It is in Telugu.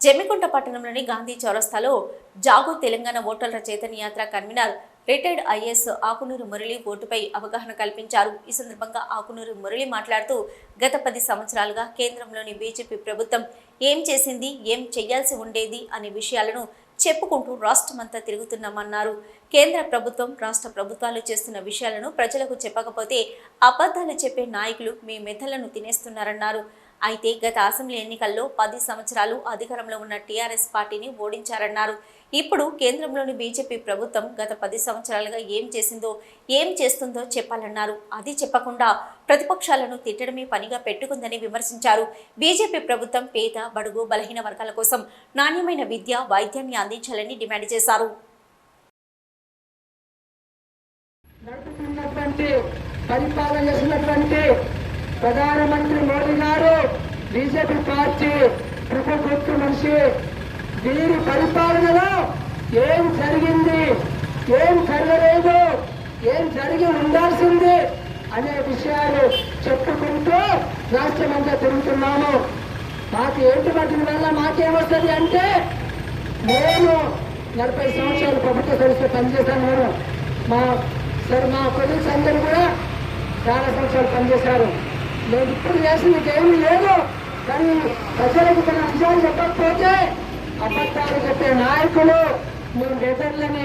జమ్మికుంట పట్టణంలోని గాంధీ చౌరస్తాలో జాగో తెలంగాణ ఓటర్ల చైతన్య యాత్ర convener retired IAS Akunuri Murali ఓటుపై అవగాహన కల్పించారు. ఈ సందర్భంగా ఆకునూరు మురళి మాట్లాడుతూ గత పది సంవత్సరాలుగా కేంద్రంలోని బీజేపీ ప్రభుత్వం ఏం చేసింది ఏం చేయాల్సి ఉండేది అనే విషయాలను చెప్పుకుంటూ రాష్ట్రమంతా తిరుగుతున్నామన్నారు. కేంద్ర ప్రభుత్వం రాష్ట్ర ప్రభుత్వాలు చేస్తున్న విషయాలను ప్రజలకు చెప్పకపోతే అబద్ధాలు చెప్పే నాయకులు మీ మెథలను తినేస్తున్నారన్నారు. అయితే గత అసెంబ్లీ ఎన్నికల్లో పది సంవత్సరాలు అధికారంలో ఉన్న టీఆర్ఎస్ పార్టీని ఓడించారన్నారు. ఇప్పుడు కేంద్రంలోని బీజేపీ ప్రభుత్వం గత పది సంవత్సరాలుగా ఏం చేసిందో ఏం చేస్తుందో చెప్పాలన్నారు. అది చెప్పకుండా ప్రతిపక్షాలను తిట్టడమే పనిగా పెట్టుకుందని విమర్శించారు. బీజేపీ ప్రభుత్వం పేద బడుగు బలహీన వర్గాల కోసం నాణ్యమైన విద్య వైద్యాన్ని అందించాలని డిమాండ్ చేశారు. పరిపాలన చేసినటువంటి ప్రధానమంత్రి మోడీ గారు బీజేపీ పార్టీ ప్రభుత్వ మనిషి. వీరి పరిపాలనలో ఏం జరిగింది ఏం జరగలేదు ఏం జరిగి ఉండాల్సింది అనే విషయాలు చెప్పుకుంటూ రాష్ట్రమంతా తిరుగుతున్నాము. మాకు ఏంటి పట్టిన వల్ల మాకేమొస్తుంది అంటే నేను నలభై సంవత్సరాలు ప్రభుత్వ సంస్థ పనిచేశాను నేను. మా సార్ మా కొలీగ్స్ అందరూ కూడా చాలా సంవత్సరాలు పనిచేశారు. నేను ఇప్పుడు చేసింది ఏమీ లేదు. కానీ ప్రజలకు తన విషయాలు చెప్పకపోతే అబద్ధాలు చెప్పే నాయకులు మేము బెదర్లని